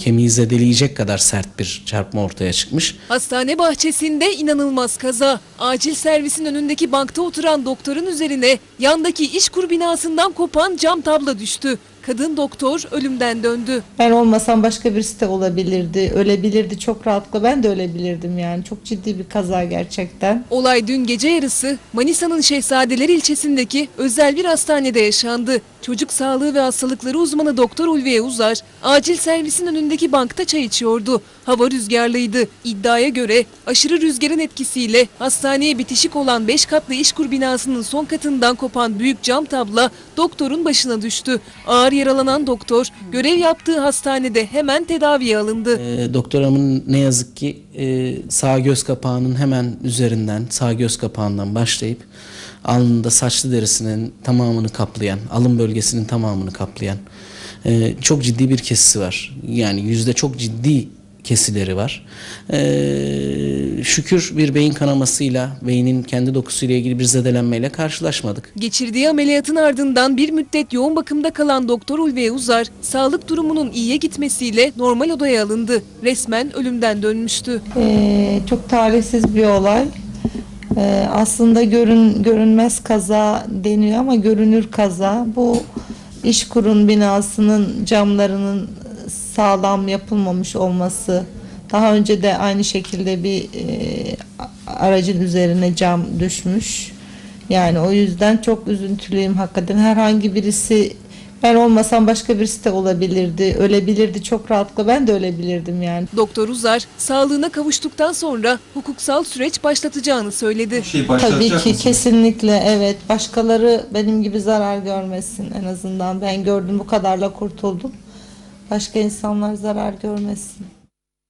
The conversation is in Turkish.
kemiği zedeleyecek kadar sert bir çarpma ortaya çıkmış. Hastane bahçesinde inanılmaz kaza. Acil servisin önündeki bankta oturan doktorun üzerine yandaki işkur binasından kopan cam tabla düştü. Kadın doktor ölümden döndü. Ben olmasam başka birisi de olabilirdi. Ölebilirdi çok rahatlıkla. Ben de ölebilirdim yani. Çok ciddi bir kaza gerçekten. Olay dün gece yarısı Manisa'nın Şehzadeler ilçesindeki özel bir hastanede yaşandı. Çocuk sağlığı ve hastalıkları uzmanı Doktor Ulviye Uzar, acil servisin önündeki bankta çay içiyordu. Hava rüzgarlıydı. İddiaya göre aşırı rüzgarın etkisiyle hastaneye bitişik olan 5 katlı işkur binasının son katından kopan büyük cam tabla doktorun başına düştü. Ağır yaralanan doktor görev yaptığı hastanede hemen tedaviye alındı. E, doktoramın ne yazık ki e, sağ göz kapağının hemen üzerinden, sağ göz kapağından başlayıp alnında saçlı derisinin tamamını kaplayan, alın bölgesinin tamamını kaplayan e, çok ciddi bir kesisi var. Yani yüzde çok ciddi kesileri var. E, şükür bir beyin kanamasıyla, beynin kendi dokusuyla ilgili bir zedelenmeyle karşılaşmadık. Geçirdiği ameliyatın ardından bir müddet yoğun bakımda kalan Doktor Ulviye Uzar, sağlık durumunun iyiye gitmesiyle normal odaya alındı. Resmen ölümden dönmüştü. Ee, çok talihsiz bir olay. Ee, aslında görün görünmez kaza deniyor ama görünür kaza. Bu İşkur'un binasının camlarının sağlam yapılmamış olması. Daha önce de aynı şekilde bir e, aracın üzerine cam düşmüş. Yani o yüzden çok üzüntülüyüm hakikaten. Herhangi birisi ben olmasam başka birisi de olabilirdi. Ölebilirdi çok rahatlıkla. Ben de ölebilirdim yani. Doktor Uzar, sağlığına kavuştuktan sonra hukuksal süreç başlatacağını söyledi. şey Tabii ki mısın? kesinlikle evet. Başkaları benim gibi zarar görmesin en azından. Ben gördüm bu kadarla kurtuldum. Başka insanlar zarar görmesin.